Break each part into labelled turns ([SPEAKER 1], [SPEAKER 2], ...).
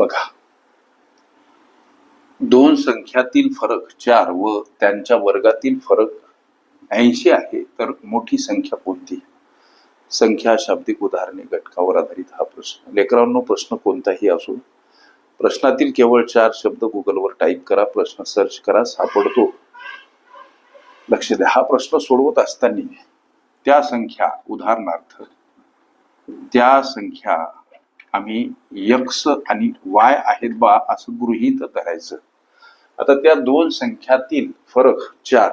[SPEAKER 1] बघा. दोन संख्यातील फरक चार व त्यांच्या वर्गातील फरक ऐंशी आहे तर मोठी संख्या कोणती? संख्या शाब्दिक उदाहरणे घटकावर आधारित हा प्रश्न. लेकरांनो प्रश्न कोणताही असो प्रश्नातील केवळ चार शब्द गुगलवर टाईप करा प्रश्न सर्च करा सापडतो. लक्ष द्या हा प्रश्न सोडवत असताना त्या संख्या उदाहरणार्थ त्या संख्या आम्ही यक्स आणि वाय आहेत बा असं गृहीत धरायचं. आता त्या दोन संख्यातील फरक चार.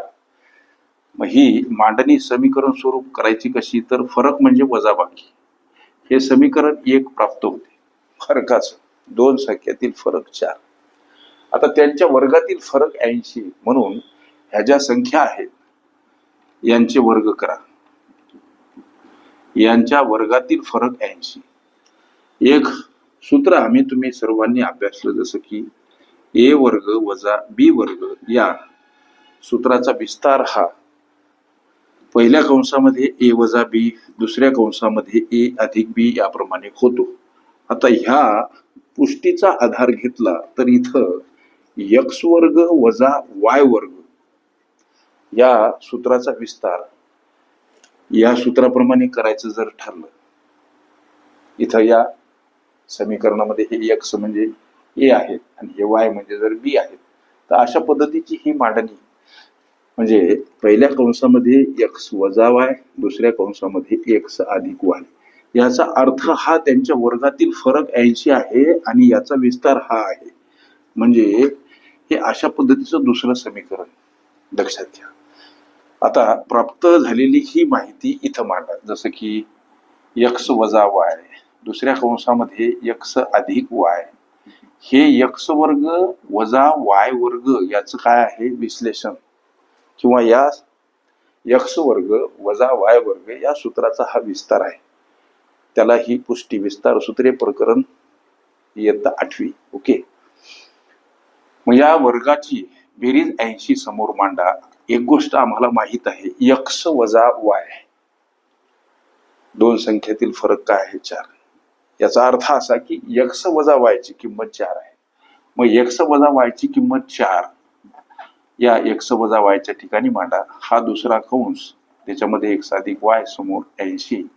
[SPEAKER 1] मग ही मांडणी समीकरण स्वरूप करायची कशी? तर फरक म्हणजे वजाबाकी. हे समीकरण एक प्राप्त होते. फरकाचं. दोन संख्यातील फरक चार. आता त्यांच्या वर्गातील फरक ऐंशी म्हणून ह्या ज्या संख्या आहेत यांचे वर्ग करा. यांच्या वर्गातील फरक ऐंशी. एक सूत्र आम्ही तुम्ही सर्वांनी अभ्यासलं जसं की ए वर्ग वजा बी वर्ग या सूत्राचा विस्तार हा पहिल्या कंसामध्ये ए वजा बी दुसऱ्या कंसामध्ये ए अधिक बी याप्रमाणे होतो. आता ह्या पुष्टीचा आधार घेतला तर इथं यक्स वर्ग वजा वाय वर्ग या सूत्राचा विस्तार या सूत्राप्रमाणे करायचं जर ठरलं इथं या समीकरणामध्ये हे एक्स म्हणजे ए आहेत आणि हे वाय म्हणजे जर बी आहेत तर अशा पद्धतीची ही मांडणी म्हणजे पहिल्या कंसामध्ये एक्स वजा वाय दुसऱ्या कंसामध्ये एक्स अधिक वाय याचा अर्थ हा त्यांच्या वर्गातील फरक ऐंशी आहे आणि याचा विस्तार हा आहे. म्हणजे हे अशा पद्धतीचं दुसरं समीकरण लक्षात घ्या. आता प्राप्त झालेली ही माहिती इथं मांडा. जसं की यक्स वजा वाय दुसऱ्या कंसामध्ये यक्स अधिक वाय. हे यक्स वर्ग वजा वाय वर्ग याचं काय आहे? विश्लेषण. किंवा या यक्स वर्ग वजा वाय वर्ग या सूत्राचा हा विस्तार आहे. त्याला ही पुष्टी विस्तार सूत्रे प्रकरण इयत्ता आठवी. ओके? मग या वर्गाची बेरीज ऐंशी समोर मांडा. एक गोष्ट आम्हाला माहीत आहे. यक्स वजा वाय. दोन संख्येतील फरक काय आहे? चार. याचा अर्थ असा की यक्ष वजा वायची किंमत चार आहे. मग यक्ष वजा वायची किंमत चार या यक्स वजा वायच्या ठिकाणी मांडा. हा दुसरा कंस त्याच्यामध्ये एक साधिक वाय समोर ऐंशी.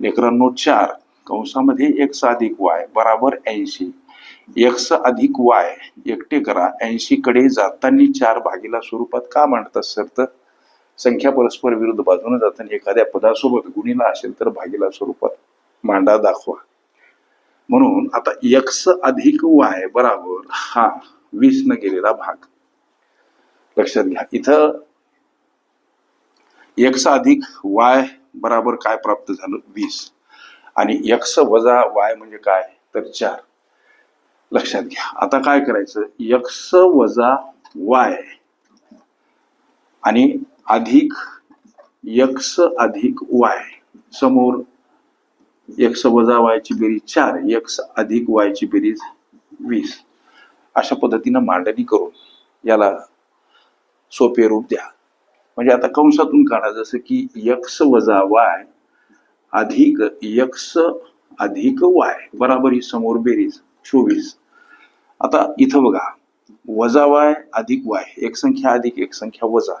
[SPEAKER 1] लेकरांनो चार कंसामध्ये एक साधिक वाय बराबर ऐंशी. एक्स अधिक वाय एकटे करा. ऐंशी कडे जाताना चार भागीला स्वरूपात का मांडतात सर? तर संख्या परस्पर विरुद्ध बाजूने जाताना एखाद्या पदासोबत गुणीला असेल तर भागीला स्वरूपात मांडा दाखवा. म्हणून आता एक्स अधिक वाय बराबर हा वीस न गेलेला भाग. लक्षात घ्या. इथं एक्स अधिक वाय बराबर काय प्राप्त झालं? वीस. आणि एक्स वजा वाय म्हणजे काय? तर चार. लक्षात घ्या. आता काय करायचं? एक्स वजा वाय आणि अधिक एक्स अधिक वाय समोर एक्स वजा वायची बेरीज चार एक्स अधिक वायची बेरीज वीस. अशा पद्धतीनं मांडणी करून याला सोपे रूप द्या. म्हणजे आता कंसातून काढा जसं की यक्स वजा वाय अधिक यक्स अधिक वाय बराबर ही समोर बेरीज चोवीस. आता इथं बघा वजा वाय अधिक वाय एक संख्या अधिक एक संख्या वजा.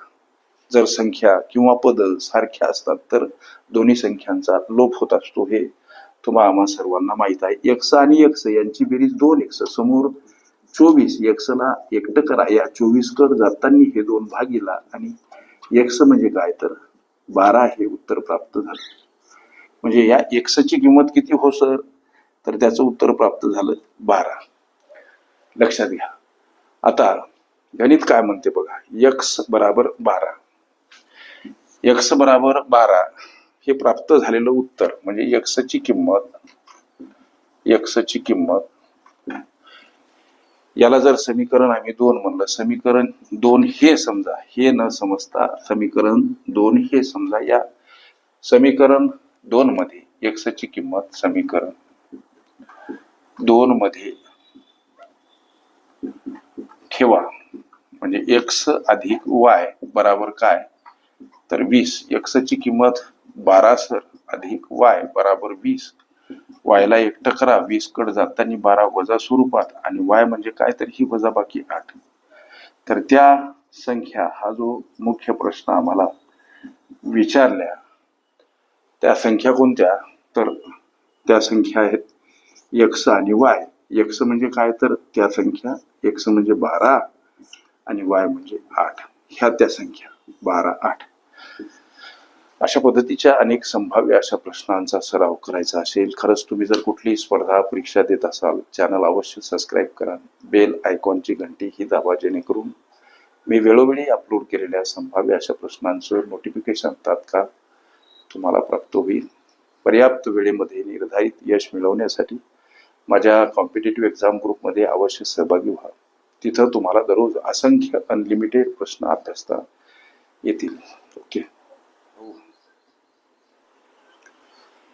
[SPEAKER 1] जर संख्या किंवा पद सारख्या असतात तर दोन्ही संख्यांचा लोप होत असतो. हे तुम्हाला आम्हा सर्वांना माहीत आहे. एक्स आणि एक्स यांची बेरीज दोन एक्स समोर चोवीस. एक्सला एकटं करा. या चोवीस कड जाताना हे दोन भागीला आणि एक्स म्हणजे काय? तर बारा हे उत्तर प्राप्त झालं. म्हणजे या एक्सची किंमत किती? हो सर. तर त्याचं उत्तर प्राप्त झालं बारा. लक्षात घ्या. आता गणित काय म्हणते बघा? यक्स बराबर बारा. यक्स बराबर बारा हे प्राप्त झालेलं उत्तर म्हणजे यक्षची किंमत यक्षची किंमत. याला जर समीकरण आम्ही दोन म्हणलं समीकरण दोन हे समजा हे न समजता समीकरण दोन हे समजा या समीकरण दोन मध्ये यक्षची किंमत समीकरण दोन मध्ये ठेवा. म्हणजे एक्स अधिक वाय बराबर काय? तर वीस एक्सची किंमत बारा सर अधिक वाय बराबर वीस. वायला एकटं करा वीस कड जाताना बारा वजा स्वरूपात. आणि वाय म्हणजे काय? तर ही वजा बाकी आठ. तर त्या संख्या हा जो मुख्य प्रश्न आम्हाला विचारल्या त्या संख्या कोणत्या? तर त्या संख्या आहेत यक्स आणि वाय. यक्स म्हणजे काय? तर त्या संख्या यक्स म्हणजे बारा आणि वाय म्हणजे आठ. ह्या त्या संख्या बारा आठ. अशा पद्धतीच्या अनेक संभाव्य अशा प्रश्नांचा सराव करायचा असेल खरंच तुम्ही जर कुठलीही स्पर्धा परीक्षा देत असाल चॅनल अवश्य सबस्क्राईब करा. बेल आयकॉनची घंटी ही दाबा जेणेकरून मी वेळोवेळी अपलोड केलेल्या संभाव्य अशा प्रश्नांचं नोटिफिकेशन तात्काळ तुम्हाला प्राप्त होईल. पर्याप्त वेळेमध्ये निर्धारित यश मिळवण्यासाठी माझ्या कॉम्पिटेटिव्ह एक्झाम ग्रुपमध्ये अवश्य सहभागी व्हा. तिथं तुम्हाला दररोज असंख्य अनलिमिटेड प्रश्न अभ्यासता येतील. ओके.